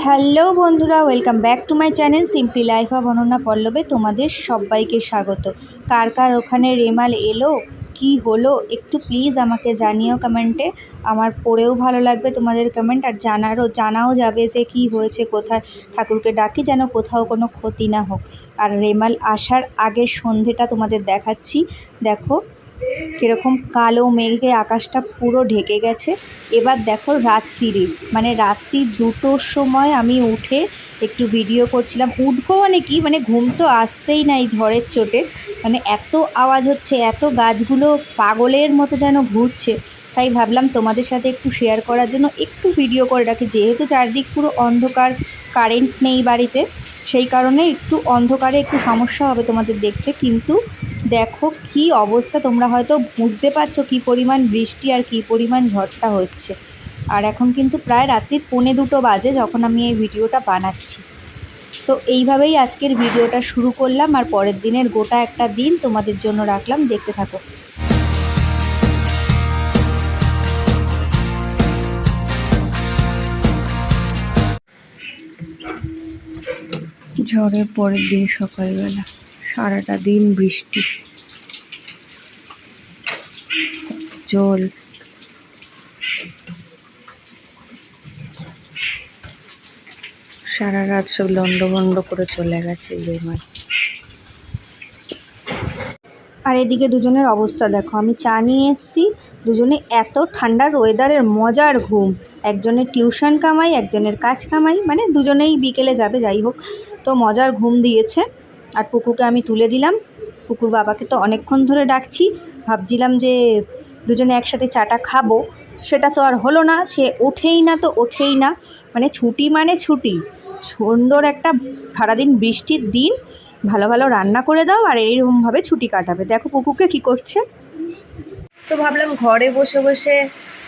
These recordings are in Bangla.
হ্যালো বন্ধুরা, welcome back to my channel simply life of Ananya পল্লবে তোমাদের সবাইকে স্বাগত। কার কার ওখানে রেমাল এলো? কি হলো? একটু প্লিজ আমাকে জানিও কমেন্টে আমার পড়েও ভালো লাগবে তোমাদের কমেন্ট আর জানারও, জানাও যাবে যে কি হয়েছে, কোথায়? ঠাকুরকে ডাকি যেন কোথাও কোনো ক্ষতি না হোক। আর রেমাল আসার আগের সন্ধেটা তোমাদের দেখাচ্ছি। দেখো কীরকম কালো মেঘে আকাশটা পুরো ঢেকে গেছে। এবার দেখো রাত্রিরে মানে রাত্রি দুটোর সময় আমি উঠে একটু ভিডিও করছিলাম। উঠবো মানে কি? মানে ঘুম তো আসছেই না এই ঝড়ের চোটে। মানে এত আওয়াজ হচ্ছে, এত গাছগুলো পাগলের মতো যেন ঘুরছে। তাই ভাবলাম তোমাদের সাথে একটু শেয়ার করার জন্য একটু ভিডিও করে রাখি। যেহেতু চারদিক পুরো অন্ধকার কারেন্ট নেই বাড়িতে, সেই কারণে একটু অন্ধকারে একটু সমস্যা হবে তোমাদের দেখতে। কিন্তু দেখো কি অবস্থা, তোমরা হয়তো বুঝতে পারছ কি পরিমাণ বৃষ্টি আর কি পরিমাণ ঝড়টা হচ্ছে। আর এখন কিন্তু প্রায় রাত্রির পৌনে দুটো বাজে যখন আমি এই ভিডিওটা বানাচ্ছি। তো এইভাবেই আজকের ভিডিওটা শুরু করলাম আর পরের দিনের গোটা একটা দিন তোমাদের জন্য রাখলাম, দেখতে থাকো। ঝড়ের পরের দিন সকালবেলা। সারাটা দিন বৃষ্টি। জল। সারা রাত সব লন্ডভন্ড করে চলে গেছে আর এদিকে দুজনের অবস্থা দেখো, আমি চা নিয়ে এসেছি, দুজনে এত ঠান্ডার ওয়েদারের মজার ঘুম। একজনের টিউশন কামাই, একজনের কাজ কামাই মানে দুজনেই বিকেলে যাবে, যাই হোক, তো মজার ঘুম দিয়েছে। আর পুকুকে আমি তুলে দিলাম। পুকুর বাবাকে তো অনেকক্ষণ ধরে ডাকছি। ভাবছিলাম যে দুজনে একসাথে চাটা খাব। সেটা তো আর হলো না, সে ওঠেই না তো ওঠেই না। মানে ছুটি মানে ছুটি। সুন্দর একটা সারাদিন বৃষ্টির দিন। ভালো ভালো রান্না করে দাও আর এইরকমভাবে ছুটি কাটাবে। দেখো পুকুকে কি করছে। তো ভাবলাম ঘরে বসে বসে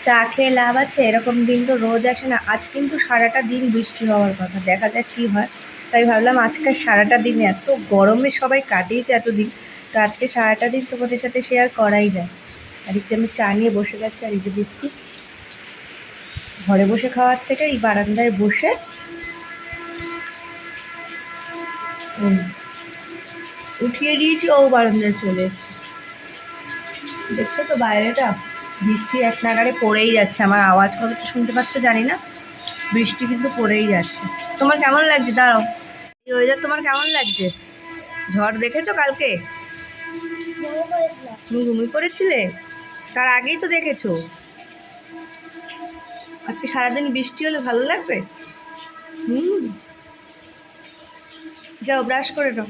চা খেয়ে লাভ আছে। এরকম দিন তো রোজ আসে না। আজ কিন্তু সারাটা দিন বৃষ্টি হওয়ার কথা। দেখা যাক কী হয়। তাই ভাবলাম আজকে সারাটা দিন এত গরমে সবাই কাটিয়েছে এতদিন, তো আজকে সারাটা দিন তোমাদের সাথে শেয়ার করাই যায়। আর এই যে আমি চা নিয়ে বসে গেছি আর এই যে বিস্কুট। ঘরে বসে খাওয়ার থেকে এই বারান্দায় বসে উঠিয়ে দিয়েছি, ও বারান্দায় চলে এসছে। দেখছ তো বাইরেটা? বৃষ্টি এক নাগারে পড়েই যাচ্ছে, আমার আওয়াজ কবে তো শুনতে পাচ্ছ জানি না। বৃষ্টি কিন্তু পড়েই যাচ্ছে। তোমার কেমন লাগছে? দাঁড়াও। ওয়েদার তোমার কেমন লাগছে? ঝড় দেখেছ কালকে? তুমি ঘুমিয়ে পড়েছিলে তার আগেই তো দেখেছ। আজকে সারাদিন বৃষ্টি হলে ভালো লাগবে? হুম। যাও ব্রাশ করে নাও।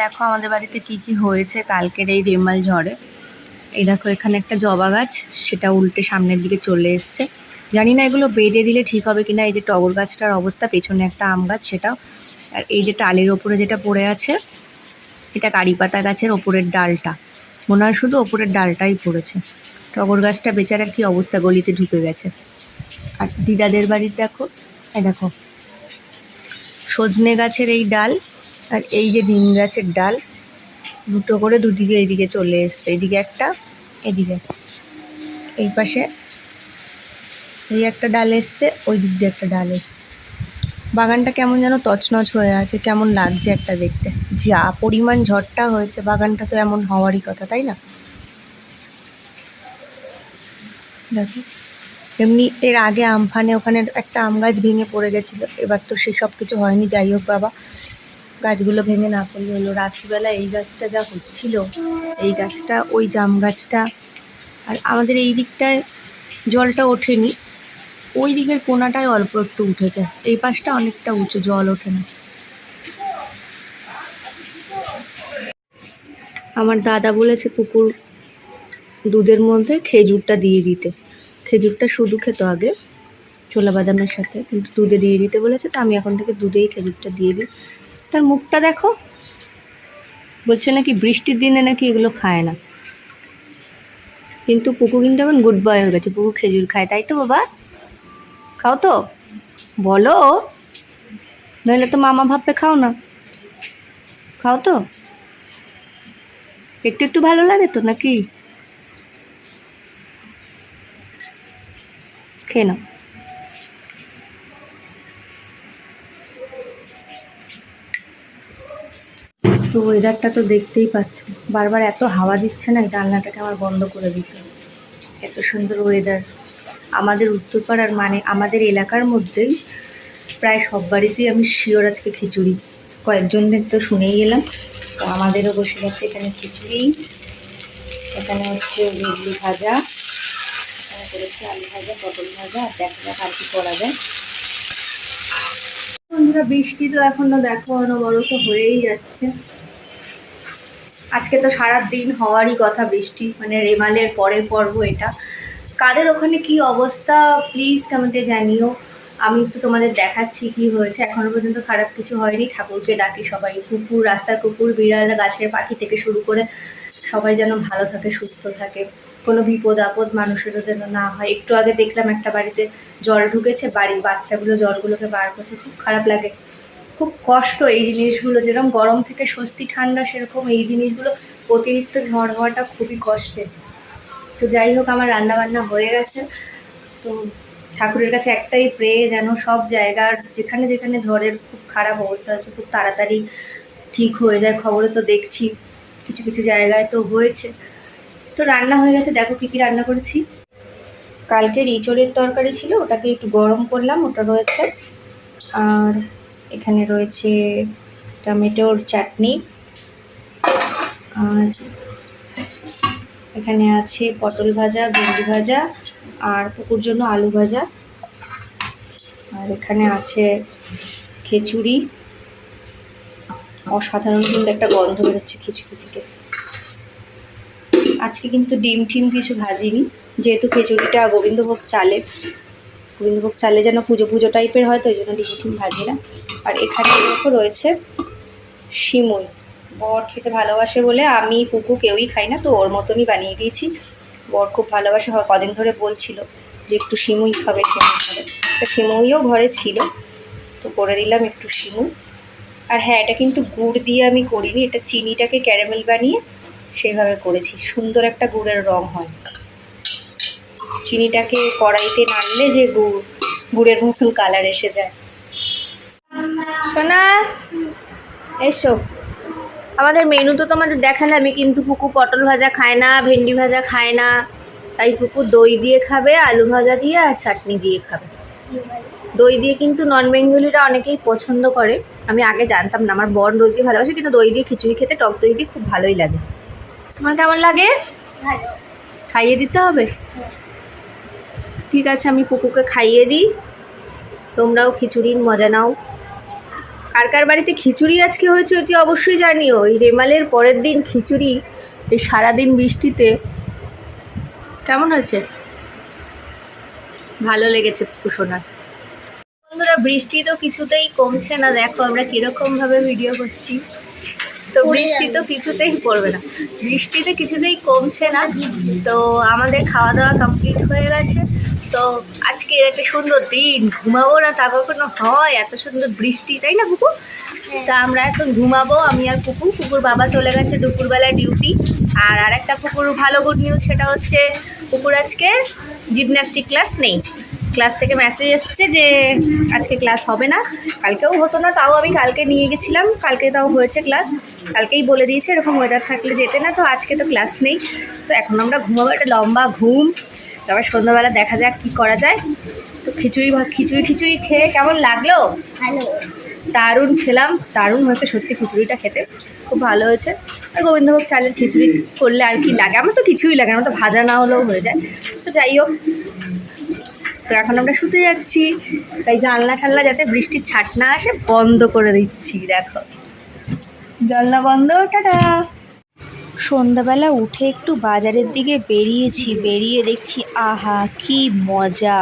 দেখো আমাদের বাড়িতে কি কি হয়েছে কালকের এই রেমাল ঝড়ে। এই দেখো, এখানে একটা জবা গাছ, সেটা উল্টে সামনের দিকে চলে এসছে। জানি না এগুলো বেঁধে দিলে ঠিক হবে কিনা, এই যে টগর গাছটার অবস্থা, পেছনে একটা আম গাছ, সেটাও। আর এই যে টালের ওপরে যেটা পড়ে আছে, এটা কারি পাতা গাছের ওপরের ডালটা। মনে হয় শুধু ওপরের ডালটাই পড়েছে। টগর গাছটা বেচারার কি অবস্থা, গলিতে ঢুকে গেছে। আর দিদাদের বাড়ির দেখো, এই দেখো, সজনে গাছের এই ডাল আর এই যে নিম গাছের ডাল দুটো করে দুদিকে এদিকে চলে এসছে, এদিকে একটা, এদিকে। এই পাশে এই একটা ডাল এসছে, ওই দিক দিয়ে একটা ডাল এসছে। বাগানটা কেমন যেন তছনছ হয়ে আছে, কেমন লাগছে একটা দেখতে। যা পরিমাণ ঝড়টা হয়েছে, বাগানটা তো এমন হওয়ারই কথা, তাই না? দেখো, এমনি এর আগে আমফানে ওখানে একটা আম গাছ ভেঙে পড়ে গেছিল, এবার তো সেসব কিছু হয়নি, যাই হোক বাবা। গাছগুলো ভেঙে না পড়লে হলো। রাত্রিবেলা এই গাছটা যা হচ্ছিল, এই গাছটা, ওই জাম গাছটা, আর আমাদের এই দিকটায় জলটা ওঠেনি। ওই দিকের কোনাটায় অল্প একটু উঠেছে। এই পাশটা অনেকটা উঁচু, জল ওঠে না। আমার দাদা বলেছে পুকুর দুধের মধ্যে খেজুরটা দিয়ে দিতে। খেজুরটা শুধু খেতো আগে ছোলা বাদামের সাথে, কিন্তু দুধে দিয়ে দিতে বলেছে, তো আমি এখন থেকে দুধেই খেজুরটা দিয়ে দিই। তার মুখটা দেখো। বলছে নাকি বৃষ্টির দিনে নাকি এগুলো খায় না। কিন্তু পুকু কিন্তু এখন গুড বয় হয়ে গেছে, পুকু খেজুর খায়, তাই তো বাবা? খাও তো। বলো। নইলে তো মামা ভাববে খাও না। খাও তো। একটু একটু ভালো লাগে তো নাকি? খেয়ে নাও। তো ওয়েদারটা তো দেখতেই পাচ্ছ। বারবার এত হাওয়া দিচ্ছে না, জানলাটাকে আমার বন্ধ করে দিতে। এত সুন্দর ওয়েদার আমাদের উত্তরপাড়ার মানে আমাদের এলাকার মধ্যেই প্রায় সব বাড়িতেই আমি শিওর আজকে খিচুড়ি। কয়েকজনের তো শুনেই এলাম, তো আমাদেরও বসে গেছে এখানে খিচুড়ি। এখানে হচ্ছে ইডলি ভাজা, এখানে আলু ভাজা, পটল ভাজা, আর দেখা যাক আর কি করা যায়। বন্ধুরা, বৃষ্টি তো এখনও দেখো, অনবরত হয়েই যাচ্ছে। আজকে তো সারা দিন হওয়ারই কথা বৃষ্টি মানে রেমালের পরের পর্ব এটা। কাদের ওখানে কি অবস্থা? প্লিজ কমেন্টে জানিও। আমি তো তোমাদের দেখাচ্ছি কি হয়েছে। এখনও পর্যন্ত খারাপ কিছু হয়নি। ঠাকুরকে ডাকি সবাই। কুকুর, রাস্তার কুকুর, বিড়াল গাছের পাখি থেকে শুরু করে সবাই যেন ভালো থাকে, সুস্থ থাকে। কোনো বিপদ আপদ মানুষেরও যেন না হয়। একটু আগে দেখলাম একটা বাড়িতে জল ঢুকেছে, বাড়ির বাচ্চাগুলো জলগুলোকে বার করছে। খুব খারাপ লাগে। খুব কষ্ট এই জিনিসগুলো, যেরকম গরম থেকে স্বস্তি, ঠান্ডা সেরকম এই জিনিসগুলো অতিরিক্ত ঝড় হওয়াটা খুবই কষ্টের। তো যাই হোক, আমার রান্না বান্না হয়ে গেছে। তো ঠাকুরের কাছে একটাই প্রে যেন সব জায়গার যেখানে যেখানে ঝড়ের খুব খারাপ অবস্থা হচ্ছে, খুব তাড়াতাড়ি ঠিক হয়ে যায় খবরে তো দেখছি। কিছু কিছু জায়গায় তো হয়েছে। তো রান্না হয়ে গেছে, দেখো কী কী রান্না করেছি। কালকের ইঁচড়ের তরকারি ছিল, ওটাকে একটু গরম করলাম, ওটা রয়েছে। আর এখানে রয়েছে টমেটোর চাটনি। আর এখানে আছে পটল ভাজা, ভেন্ডি ভাজা আর পুকুর জন্য আলু ভাজা। আর এখানে আছে খিচুড়ি। অসাধারণ কিন্তু একটা গন্ধ বেরোচ্ছে খিচুড়ি থেকে। আজকে কিন্তু ডিম টিম কিছু ভাজিনি, যেহেতু খিচুড়িটা গোবিন্দভোগ চালে গোবিন্দভোগ চালে যেন পুজো পুজো টাইপের হয়, তো ওই জন্য ডিম টিম ভাজি না। আর এখানে দেখো রয়েছে শিমুই বর খেতে ভালোবাসে বলে, আমি, পুকু কেউই খাই না, তো ওর মতনই বানিয়ে দিয়েছি। বর খুব ভালোবাসে হয় কদিন ধরে বলছিল যে একটু শিমুই খাবে শিমুই খাবে। তো শিমুইও ঘরে ছিল, তো করে দিলাম একটু শিমুই। আর হ্যাঁ এটা কিন্তু গুড় দিয়ে আমি করিনি, এটা চিনিটাকে ক্যারামেল বানিয়ে সেভাবে করেছি। সুন্দর একটা গুড়ের রং হয়। চিনিটাকে কড়াইতে নাড়লে যে গুড় গুড়ের মতন কালার এসে যায়। সোনা এসো। আমাদের মেনু তো তোমাদের দেখালামই কিন্তু পুকু পটল ভাজা খায় না ভেন্ডি ভাজা খায় না। তাই পুকু দই দিয়ে খাবে আলু ভাজা দিয়ে আর চাটনি দিয়ে খাবে। দই দিয়ে কিন্তু নন বেঙ্গলিরা অনেকেই পছন্দ করে। আমি আগে জানতাম না আমার বর দই দিয়ে ভালোবাসে কিন্তু দই দিয়ে খিচুড়ি খেতে টক দই দিয়ে খুব ভালোই লাগে। তোমার কেমন লাগে? খাইয়ে দিতে হবে? ঠিক আছে আমি পুকুকে খাইয়ে দিই। তোমরাও খিচুড়ির মজা নাও। কার কার বাড়িতে খিচুড়ি আজকে হয়েছে অতি অবশ্যই জানিও। এই রেমালের পরের দিন খিচুড়ি এই সারাদিন বৃষ্টিতে। কেমন হয়েছে? ভালো লেগেছে কুশোনার বন্ধুরা বৃষ্টি তো কিছুতেই কমছে না। দেখো আমরা কীরকমভাবে ভিডিও করছি। তো বৃষ্টি তো কিছুতেই পড়বে না। বৃষ্টিতে কিছুতেই কমছে না। তো আমাদের খাওয়া দাওয়া কমপ্লিট হয়ে গেছে। তো আজকে একটা সুন্দর দিন ঘুমাবো না তা কখনো হয়? এত সুন্দর বৃষ্টি তাই না পুকু তা আমরা এখন ঘুমাবো আমি আর পুকু পুকুর বাবা চলে গেছে দুপুরবেলা ডিউটি। আর আর একটা পুকুর ভালো গুড নিউজ সেটা হচ্ছে পুকুর আজকে জিমন্যাস্টিক ক্লাস নেই। ক্লাস থেকে মেসেজ এসছে যে আজকে ক্লাস হবে না। কালকেও হতো না তাও আমি কালকে নিয়ে গেছিলাম। কালকে তাও হয়েছে ক্লাস কালকেই বলে দিয়েছে এরকম ওয়েদার থাকলে যেতে না তো আজকে তো ক্লাস নেই। তো এখন আমরা ঘুমাবো একটা লম্বা ঘুম। তারপর সন্ধ্যাবেলা দেখা যাক কী করা যায়। তো খিচুড়ি খিচুড়ি খিচুড়ি খেয়ে কেমন লাগল? ভালো। দারুণ খেলাম। দারুণ হয়েছে সত্যি খিচুড়িটা খেতে। খুব ভালো হয়েছে। আর গোবিন্দভোগ চালের খিচুড়ি করলে আর কি লাগে? আমার তো কিছুই লাগে আমার তো ভাজা না হলেও হয়ে যায়। তো যাই হোক তো এখন আমরা শুতে যাচ্ছি। তাই জানলা টানলা যাতে বৃষ্টির ছাট না আসে বন্ধ করে দিচ্ছি দেখো। জানলা বন্ধ টাটা! সন্ধ্যাবেলা উঠে একটু বাজারের দিকে বেরিয়েছি বেরিয়ে দেখছি আহা কি মজা।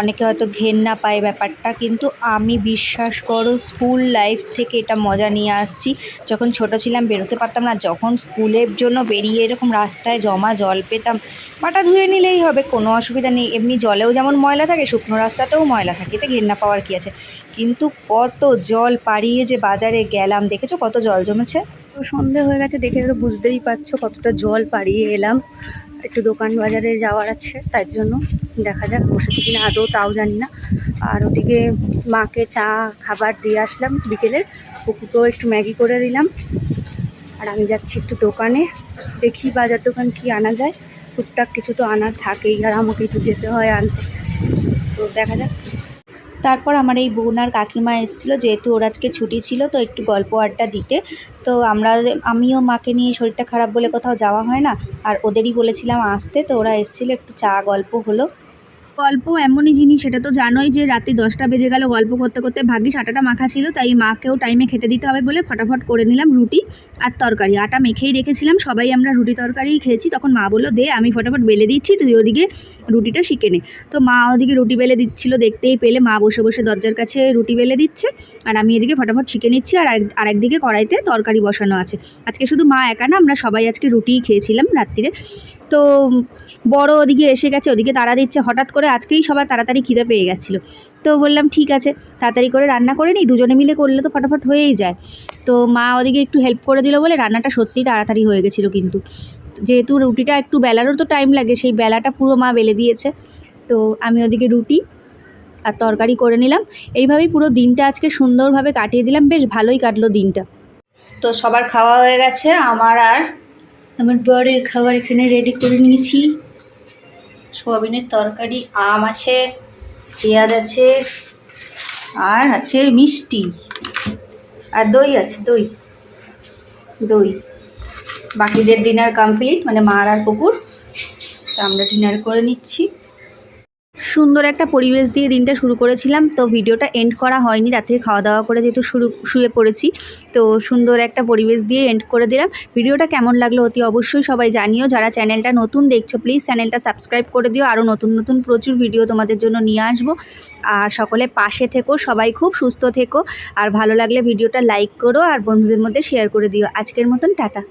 অনেকে হয়তো ঘেন্না পায় ব্যাপারটা, কিন্তু আমি বিশ্বাস করো স্কুল লাইফ থেকে এটা মজা নিয়ে আসছি। যখন ছোট ছিলাম, বেরোতে পারতাম না, যখন স্কুলের জন্য বেরিয়ে এরকম রাস্তায় জমা জল পেতাম মাটা ধুয়ে নিলেই হবে, কোনো অসুবিধা নেই। এমনি জলেও যেমন ময়লা থাকে, শুকনো রাস্তাতেও ময়লা থাকে, এতে ঘেন্না পাওয়ার কী আছে? কিন্তু কত জল পাড়িয়ে যে বাজারে গেলাম, দেখেছ কত জল জমেছে? তো সন্ধে হয়ে গেছে, দেখে তো বুঝতেই পারছ কতটা জল পাড়িয়ে এলাম। একটু দোকান বাজারে যাওয়ার আছে, তার জন্য। দেখা যাক, বসেছে কিনা, আদৌ তাও জানি না। আর ওদিকে মাকে চা, খাবার দিয়ে আসলাম বিকেলের পুকুতেও একটু ম্যাগি করে দিলাম। আর আমি যাচ্ছি একটু দোকানে, দেখি বাজার দোকান কি আনা যায়। টুকটাক কিছু তো আনার থাকেই, আর আমাকে একটু যেতে হয় আনতে। তো দেখা যাক। তারপর আমার এই বোন আর কাকিমা এসেছিল, যেহেতু ওর আজকে ছুটি ছিল, তো একটু গল্প আড্ডা দিতে। তো আমরা, আমিও মাকে নিয়ে শরীরটা খারাপ বলে কোথাও যাওয়া হয় না, আর ওদেরই বলেছিলাম আসতে, তো ওরা এসেছিল, একটু চা গল্প হলো। গল্প এমনই জিনিস, সেটা তো জানোই যে রাত্রি দশটা বেজে গেল, গল্প করতে করতে ভাগ্যিস আটাটা মাখা ছিল, তাই মাকেও টাইমে খেতে দিতে হবে বলে ফটাফট করে নিলাম রুটি আর তরকারি। আটা মেখেই রেখেছিলাম, সবাই আমরা রুটি তরকারিই খেয়েছি, তখন মা বলল, দে, আমি ফটাফট বেলে দিচ্ছি, তুই ওদিকে রুটিটা শিখে নে। তো মা ওদিকে রুটি বেলে দিচ্ছিল, দেখতেই পেলে মা বসে বসে দরজার কাছে রুটি বেলে দিচ্ছে আর আমি এদিকে ফটাফট শিখে নিচ্ছি আর আরেকদিকে কড়াইতে তরকারি বসানো আছে। আজকে শুধু মা একা না, আমরা সবাই আজকে রুটিই খেয়েছিলাম রাত্রিরে। তো বড় ওদিকে এসে গেছে, ওদিকে তারা দিচ্ছে। হঠাৎ করে আজকেই সবার তাড়াতাড়ি খিদে পেয়ে গেছিল। তো বললাম, ঠিক আছে, তাড়াতাড়ি করে রান্না করে নিই। দুজনে মিলে করলে তো ফটাফট হয়েই যায়। তো মা ওদিকে একটু হেল্প করে দিল বলে রান্নাটা সত্যিই তাড়াতাড়ি হয়ে গেছিল কিন্তু। যেহেতু রুটিটা একটু বেলারও তো টাইম লাগে, সেই বেলাটা পুরো মা বেলে দিয়েছে। তো আমি ওদিকে রুটি আর তরকারি করে নিলাম। এইভাবেই পুরো দিনটা আজকে সুন্দরভাবে কাটিয়ে দিলাম। বেশ ভালোই কাটলো দিনটা। তো সবার খাওয়া হয়ে গেছে। আমার আর আমার বরের খাবার এখানে রেডি করে নিয়েছি। সোয়াবিনের তরকারি, আম আছে, পেঁয়াজ আছে, আর আছে মিষ্টি। আর দই আছে, দই। দই। বাকিদের ডিনার কমপ্লিট মানে মার আর কুকুর। তা আমরা ডিনার করে নিচ্ছি। সুন্দর একটা পরিবেশ দিয়ে দিনটা শুরু করেছিলাম। তো ভিডিওটা এন্ড করা হয়নি রাত্রে খাওয়া দাওয়া করে যেহেতু শুরু, শুয়ে পড়েছি। তো সুন্দর একটা পরিবেশ দিয়ে এন্ড করে দিলাম। ভিডিওটা কেমন লাগল অতি অবশ্যই সবাই জানিও। যারা চ্যানেলটা নতুন দেখছ প্লিজ চ্যানেলটা সাবস্ক্রাইব করে দিও। আরও নতুন নতুন প্রচুর ভিডিও তোমাদের জন্য নিয়ে আসব। আর সকলে পাশে থেকো, সবাই খুব সুস্থ থেকো। আর ভালো লাগলে ভিডিওটা লাইক করো আর বন্ধুদের মধ্যে শেয়ার করে দিও। আজকের মতন, টাটা।